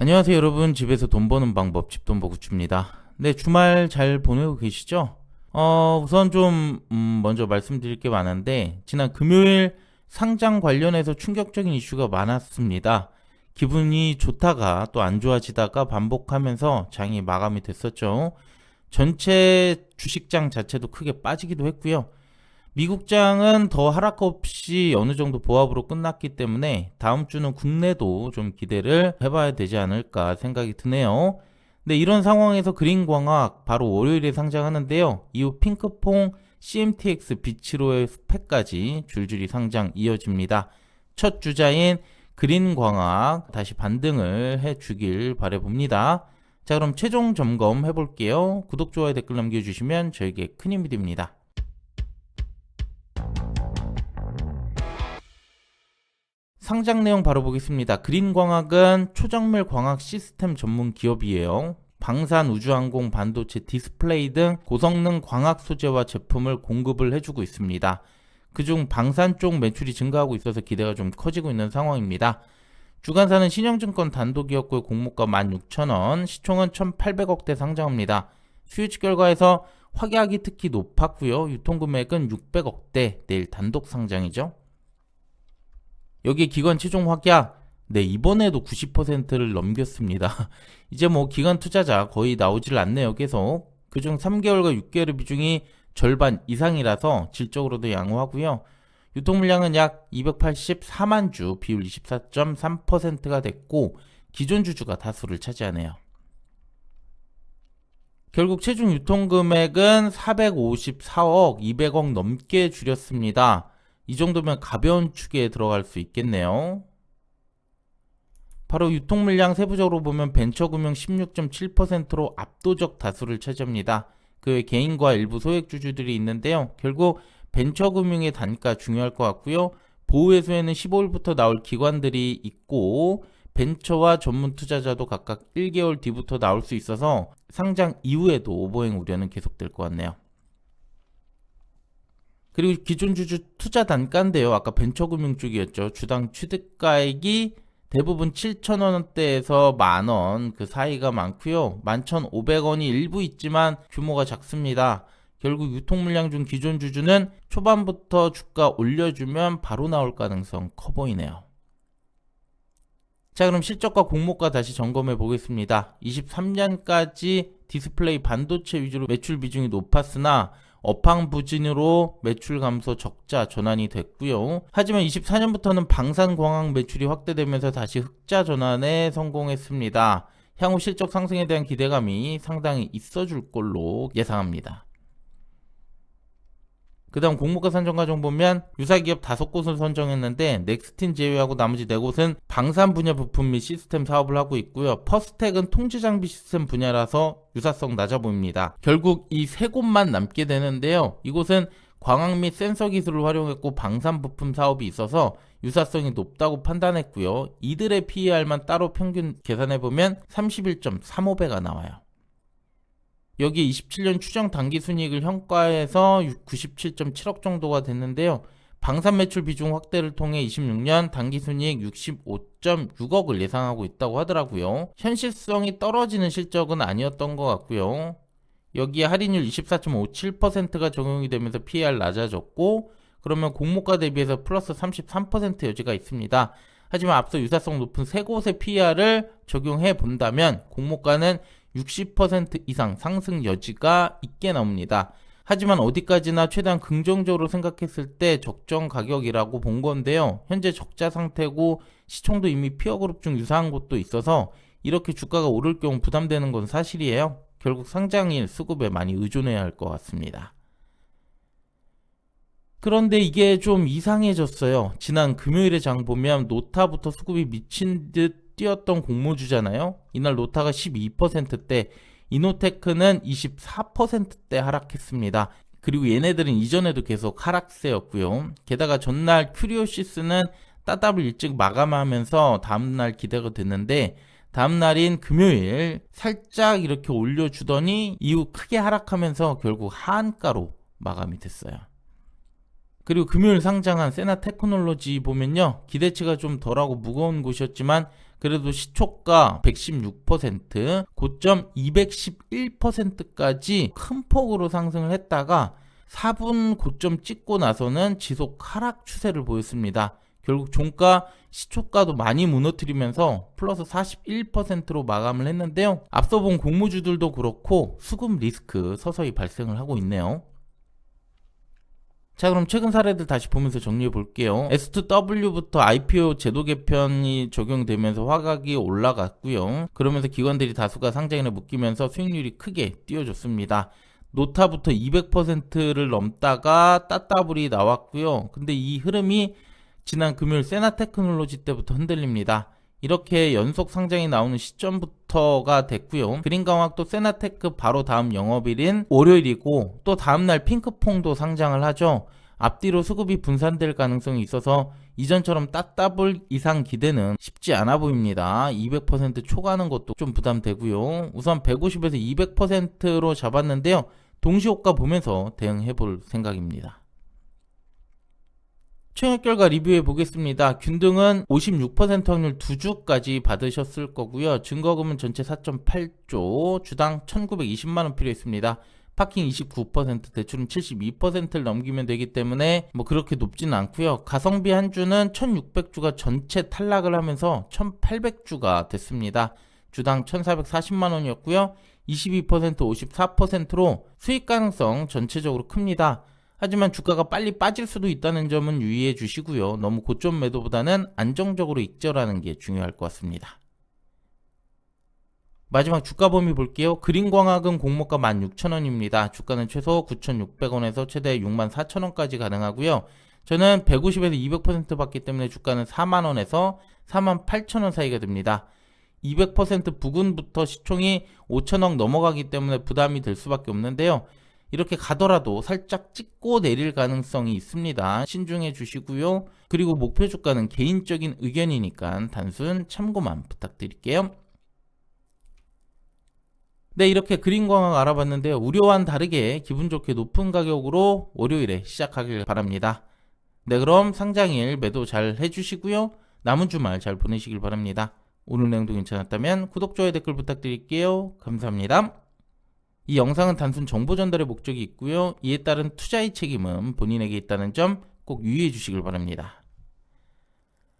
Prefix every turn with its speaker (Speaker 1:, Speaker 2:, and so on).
Speaker 1: 안녕하세요 여러분. 집에서 돈 버는 방법 집돈 버구추입니다. 네 주말 잘 보내고 계시죠? 어 우선 좀 음, 먼저 말씀드릴 게 많은데 지난 금요일 상장 관련해서 충격적인 이슈가 많았습니다. 기분이 좋다가 또 안 좋아지다가 반복하면서 장이 마감이 됐었죠. 전체 주식장 자체도 크게 빠지기도 했고요 미국장은 더 하락 없이 어느 정도 보합으로 끝났기 때문에 다음 주는 국내도 좀 기대를 해봐야 되지 않을까 생각이 드네요. 네, 이런 상황에서 그린광학 바로 월요일에 상장하는데요. 이후 핑크퐁, CMTX, 비치로의 스펙까지 줄줄이 상장 이어집니다. 첫 주자인 그린광학 다시 반등을 해주길 바래봅니다. 자, 그럼 최종 점검 해볼게요. 구독, 좋아요, 댓글 남겨주시면 저에게 큰 힘이 됩니다. 상장 내용 바로 보겠습니다. 그린광학은 초정밀 광학 시스템 전문 기업이에요. 방산, 우주항공, 반도체, 디스플레이 등 고성능 광학 소재와 제품을 공급을 해주고 있습니다. 그중 방산 쪽 매출이 증가하고 있어서 기대가 좀 커지고 있는 상황입니다. 주간사는 신영증권 단독이었고요. 공모가 16,000원, 시총은 1,800억대 상장합니다. 수요치 결과에서 확약이 특히 높았고요. 유통금액은 600억대, 내일 단독 상장이죠. 여기에 기관 최종 확약 네 이번에도 90%를 넘겼습니다. 이제 뭐 기관 투자자 거의 나오질 않네요. 계속 그중 3개월과 6개월의 비중이 절반 이상이라서 질적으로도 양호하고요. 유통 물량은 약 284만 주, 비율 24.3%가 됐고 기존 주주가 다수를 차지하네요. 결국 최종 유통 금액은 454억, 200억 넘게 줄였습니다. 이 정도면 가벼운 축에 들어갈 수 있겠네요. 바로 유통 물량 세부적으로 보면 벤처금융 16.7%로 압도적 다수를 차지합니다. 그 외 개인과 일부 소액주주들이 있는데요. 결국 벤처금융의 단가 중요할 것 같고요. 보호회수에는 15일부터 나올 기관들이 있고 벤처와 전문 투자자도 각각 1개월 뒤부터 나올 수 있어서 상장 이후에도 오버행 우려는 계속될 것 같네요. 그리고 기존 주주 투자 단가인데요. 아까 벤처금융 쪽이었죠. 주당 취득가액이 대부분 7천원대에서 만원 그 사이가 많고요. 11,500원이 일부 있지만 규모가 작습니다. 결국 유통 물량 중 기존 주주는 초반부터 주가 올려주면 바로 나올 가능성 커 보이네요. 자, 그럼 실적과 공모가 다시 점검해 보겠습니다. 23년까지 디스플레이 반도체 위주로 매출 비중이 높았으나 업황 부진으로 매출 감소 적자 전환이 됐고요. 하지만 24년부터는 방산 광학 매출이 확대되면서 다시 흑자 전환에 성공했습니다. 향후 실적 상승에 대한 기대감이 상당히 있어줄 걸로 예상합니다. 그 다음 공모가 선정 과정 보면 유사기업 다섯 곳을 선정했는데 넥스틴 제외하고 나머지 네 곳은 방산 분야 부품 및 시스템 사업을 하고 있고요. 퍼스텍은 통제 장비 시스템 분야라서 유사성 낮아 보입니다. 결국 이 세 곳만 남게 되는데요. 이곳은 광학 및 센서 기술을 활용했고 방산 부품 사업이 있어서 유사성이 높다고 판단했고요. 이들의 PER만 따로 평균 계산해 보면 31.35배가 나와요. 여기 27년 추정 단기 순이익을 현가해서 97.7억 정도가 됐는데요. 방산 매출 비중 확대를 통해 26년 단기 순이익 65.6억을 예상하고 있다고 하더라고요. 현실성이 떨어지는 실적은 아니었던 것 같고요. 여기에 할인율 24.57%가 적용이 되면서 PER 낮아졌고 그러면 공모가 대비해서 플러스 33% 여지가 있습니다. 하지만 앞서 유사성 높은 세 곳의 PER을 적용해 본다면 공모가는 60% 이상 상승 여지가 있게 나옵니다. 하지만 어디까지나 최대한 긍정적으로 생각했을 때 적정 가격이라고 본 건데요. 현재 적자 상태고 시총도 이미 피어 그룹 중 유사한 곳도 있어서 이렇게 주가가 오를 경우 부담되는 건 사실이에요. 결국 상장일 수급에 많이 의존해야 할 것 같습니다. 그런데 이게 좀 이상해졌어요. 지난 금요일에 장 보면 노타부터 수급이 미친 듯 뛰었던 공모주잖아요. 이날 노타가 12%대, 이노테크는 24%대 하락했습니다. 그리고 얘네들은 이전에도 계속 하락세였고요. 게다가 전날 큐리오시스는 따답을 일찍 마감하면서 다음날 기대가 됐는데 다음날인 금요일 살짝 이렇게 올려주더니 이후 크게 하락하면서 결국 하한가로 마감이 됐어요. 그리고 금요일 상장한 세나 테크놀로지 보면요. 기대치가 좀 덜하고 무거운 곳이었지만 그래도 시초가 116%, 고점 211%까지 큰 폭으로 상승을 했다가 4분 고점 찍고 나서는 지속 하락 추세를 보였습니다. 결국 종가 시초가도 많이 무너뜨리면서 플러스 41%로 마감을 했는데요. 앞서 본 공모주들도 그렇고 수급 리스크 서서히 발생을 하고 있네요. 자, 그럼 최근 사례들 다시 보면서 정리해 볼게요. S2W부터 IPO 제도 개편이 적용되면서 화각이 올라갔고요. 그러면서 기관들이 다수가 상장인에 묶이면서 수익률이 크게 뛰어줬습니다. 노타부터 200%를 넘다가 따따블이 나왔고요. 근데 이 흐름이 지난 금요일 세나 테크놀로지 때부터 흔들립니다. 이렇게 연속 상장이 나오는 시점부터가 됐고요. 그린강학도 세나테크 바로 다음 영업일인 월요일이고 또 다음날 핑크퐁도 상장을 하죠. 앞뒤로 수급이 분산될 가능성이 있어서 이전처럼 따따블 이상 기대는 쉽지 않아 보입니다. 200% 초과하는 것도 좀 부담되고요. 우선 150에서 200%로 잡았는데요. 동시효과 보면서 대응해 볼 생각입니다. 청약 결과 리뷰해 보겠습니다. 균등은 56% 확률 2주까지 받으셨을 거고요. 증거금은 전체 4.8조, 주당 1920만 원 필요했습니다. 파킹 29%, 대출은 72%를 넘기면 되기 때문에 뭐 그렇게 높지는 않고요. 가성비 한 주는 1600주가 전체 탈락을 하면서 1800주가 됐습니다. 주당 1440만 원이었고요. 22% 54%로 수익 가능성 전체적으로 큽니다. 하지만 주가가 빨리 빠질 수도 있다는 점은 유의해 주시고요. 너무 고점 매도보다는 안정적으로 익절하는 게 중요할 것 같습니다. 마지막 주가 범위 볼게요. 그린광학은 공모가 16,000원입니다. 주가는 최소 9,600원에서 최대 64,000원까지 가능하고요. 저는 150에서 200% 받기 때문에 주가는 4만원에서 48,000원 사이가 됩니다. 200% 부근부터 시총이 5천억 넘어가기 때문에 부담이 될 수밖에 없는데요. 이렇게 가더라도 살짝 찍고 내릴 가능성이 있습니다. 신중해 주시고요. 그리고 목표 주가는 개인적인 의견이니까 단순 참고만 부탁드릴게요. 네, 이렇게 그린광학 알아봤는데요. 우려와는 다르게 기분 좋게 높은 가격으로 월요일에 시작하길 바랍니다. 네, 그럼 상장일 매도 잘 해주시고요. 남은 주말 잘 보내시길 바랍니다. 오늘 내용도 괜찮았다면 구독, 좋아요, 댓글 부탁드릴게요. 감사합니다. 이 영상은 단순 정보 전달의 목적이 있고요. 이에 따른 투자의 책임은 본인에게 있다는 점 꼭 유의해 주시길 바랍니다.